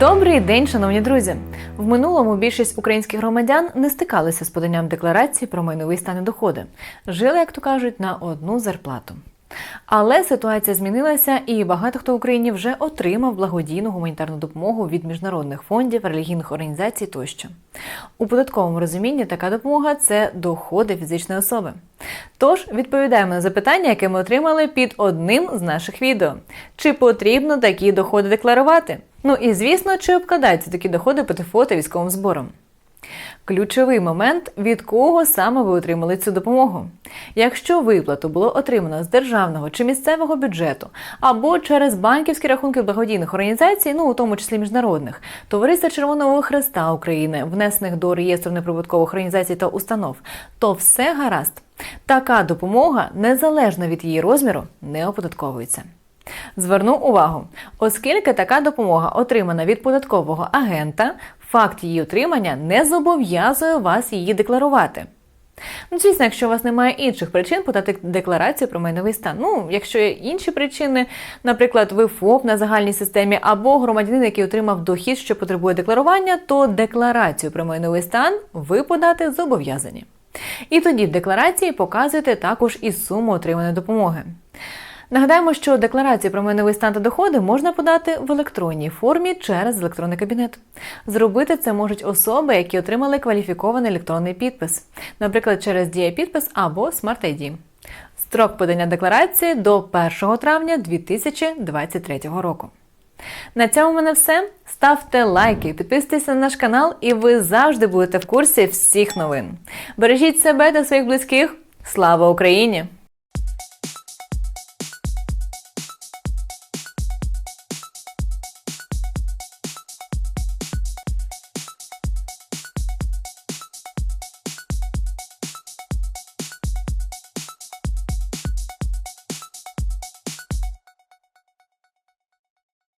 Добрий день, шановні друзі. В минулому більшість українських громадян не стикалися з поданням декларації про майновий стан і доходи. Жили, як то кажуть, на одну зарплату. Але ситуація змінилася, і багато хто в Україні вже отримав благодійну гуманітарну допомогу від міжнародних фондів, релігійних організацій тощо. У податковому розумінні така допомога це доходи фізичної особи. Тож відповідаємо на запитання, яке ми отримали під одним з наших відео: чи потрібно такі доходи декларувати? Ну і звісно, чи обкладаються такі доходи ПТФО та військовим збором? Ключовий момент, від кого саме ви отримали цю допомогу. Якщо виплату було отримано з державного чи місцевого бюджету або через банківські рахунки благодійних організацій, ну у тому числі міжнародних, товариства Червоного Хреста України, внесених до реєстру неприбуткових організацій та установ, то все гаразд. Така допомога, незалежно від її розміру, не оподатковується. Зверну увагу, оскільки така допомога отримана від податкового агента, факт її отримання не зобов'язує вас її декларувати. Ну, звісно, якщо у вас немає інших причин подати декларацію про майновий стан. Ну, якщо є інші причини, наприклад, ви ФОП на загальній системі або громадянин, який отримав дохід, що потребує декларування, то декларацію про майновий стан ви подати зобов'язані. І тоді в декларації показуєте також і суму отриманої допомоги. Нагадаємо, що декларації про майновий стан та доходи можна подати в електронній формі через електронний кабінет. Зробити це можуть особи, які отримали кваліфікований електронний підпис, наприклад, через дія-підпис або Smart ID. Строк подання декларації до 1 травня 2023 року. На цьому в мене все. Ставте лайки, підписуйтесь на наш канал, і ви завжди будете в курсі всіх новин. Бережіть себе та своїх близьких. Слава Україні!